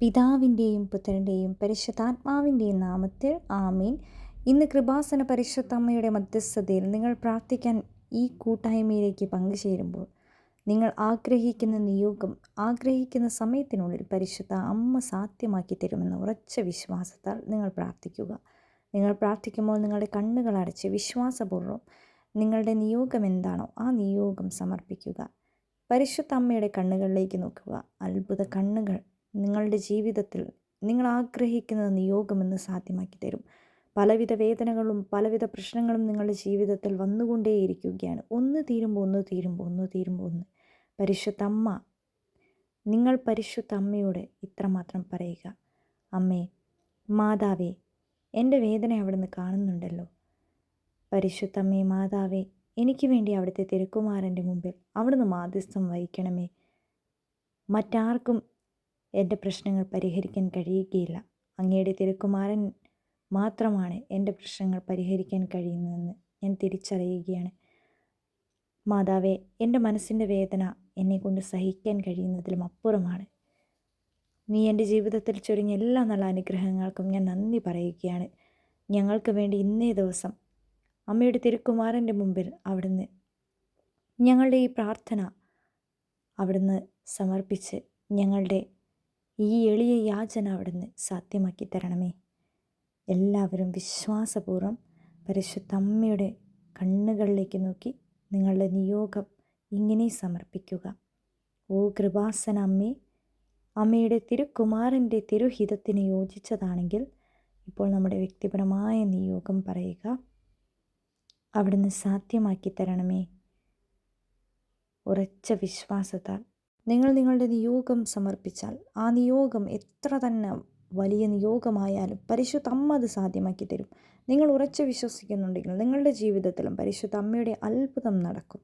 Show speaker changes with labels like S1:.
S1: പിതാവിന്റെയും പുത്രന്റെയും പരിശുദ്ധാത്മാവിന്റെയും നാമത്തിൽ ആമീൻ. ഇന്ന് കൃപാസന പരിശുദ്ധമ്മയുടെ മധ്യസ്ഥതയിൽ നിങ്ങൾ പ്രാർത്ഥിക്കാൻ ഈ കൂട്ടായ്മയിലേക്ക് പങ്കുചേരുമ്പോൾ നിങ്ങൾ ആഗ്രഹിക്കുന്ന നിയോഗം ആഗ്രഹിക്കുന്ന സമയത്തിനുള്ളിൽ പരിശുദ്ധ അമ്മ സാധ്യമാക്കി തരുമെന്ന ഉറച്ച വിശ്വാസത്താൽ നിങ്ങൾ പ്രാർത്ഥിക്കുക. നിങ്ങൾ പ്രാർത്ഥിക്കുമ്പോൾ നിങ്ങളുടെ കണ്ണുകൾ അടച്ച് വിശ്വാസപൂർവം നിങ്ങളുടെ നിയോഗം എന്താണോ ആ നിയോഗം സമർപ്പിക്കുക. പരിശുദ്ധ അമ്മയുടെ കണ്ണുകളിലേക്ക് നോക്കുക. അത്ഭുത കണ്ണുകൾ നിങ്ങളുടെ ജീവിതത്തിൽ നിങ്ങൾ ആഗ്രഹിക്കുന്നത് നിയോഗമെന്ന് സാധ്യമാക്കി തരും. പലവിധ വേദനകളും പലവിധ പ്രശ്നങ്ങളും നിങ്ങളുടെ ജീവിതത്തിൽ വന്നുകൊണ്ടേയിരിക്കുകയാണ്. ഒന്ന് തീരുമ്പോൾ ഒന്ന് തീരുമ്പോൾ ഒന്ന് തീരുമ്പോൾ ഒന്ന്. പരിശുദ്ധ അമ്മ നിങ്ങൾ പരിശുദ്ധ അമ്മയോട് ഇത്രമാത്രം പറയുക. അമ്മേ മാതാവേ എന്റെ വേദന അവിടുന്ന് കാണുന്നുണ്ടല്ലോ. പരിശുദ്ധ അമ്മേ മാതാവേ എനിക്ക് വേണ്ടി അവിടുത്തെ തിരുക്കുമാരന്റെ മുമ്പിൽ അവിടുന്ന് മാധ്യസ്ഥം വഹിക്കണമേ. മറ്റാർക്കും എന്റെ പ്രശ്നങ്ങൾ പരിഹരിക്കാൻ കഴിയുകയില്ല. അങ്ങയുടെ തിരുക്കുമാരൻ മാത്രമാണ് എന്റെ പ്രശ്നങ്ങൾ പരിഹരിക്കാൻ കഴിയുന്നതെന്ന് ഞാൻ തിരിച്ചറിയുകയാണ്. മാതാവേ എന്റെ മനസ്സിന്റെ വേദന എന്നെക്കൊണ്ട് സഹിക്കാൻ കഴിയുന്നതിലും അപ്പുറമാണ്. നീ എന്റെ ജീവിതത്തിൽ ചൊരിഞ്ഞ എല്ലാ നല്ല അനുഗ്രഹങ്ങൾക്കും ഞാൻ നന്ദി പറയുകയാണ്. ഞങ്ങൾക്ക് വേണ്ടി ഇന്നേ ദിവസം അമ്മയുടെ തിരുക്കുമാരന്റെ മുമ്പിൽ അവിടുന്ന് ഞങ്ങളുടെ ഈ പ്രാർത്ഥന അവിടുന്ന് സമർപ്പിച്ച് ഞങ്ങളുടെ ഈ എളിയ യാചന അവിടുന്ന് സാധ്യമാക്കി തരണമേ. എല്ലാവരും വിശ്വാസപൂർവം പരിശുദ്ധ അമ്മയുടെ കണ്ണുകളിലേക്ക് നോക്കി നിങ്ങളുടെ നിയോഗം ഇങ്ങനെ സമർപ്പിക്കുക. ഓ കൃപാസന അമ്മേ അമ്മയുടെ തിരുക്കുമാരന്റെ തിരുഹിതത്തിന് യോജിച്ചതാണെങ്കിൽ ഇപ്പോൾ നമ്മുടെ വ്യക്തിപരമായ നിയോഗം പറയുക അവിടുന്ന് സാധ്യമാക്കി തരണമേ. ഉറച്ച വിശ്വാസത്താൽ നിങ്ങൾ നിങ്ങളുടെ നിയോഗം സമർപ്പിച്ചാൽ ആ നിയോഗം എത്ര തന്നെ വലിയ നിയോഗമായാലും പരിശുദ്ധ അമ്മ അത് സാധ്യമാക്കി തരും. നിങ്ങൾ ഉറച്ചു വിശ്വസിക്കുന്നുണ്ടെങ്കിൽ നിങ്ങളുടെ ജീവിതത്തിലും പരിശുദ്ധ അമ്മയുടെ അത്ഭുതം നടക്കും.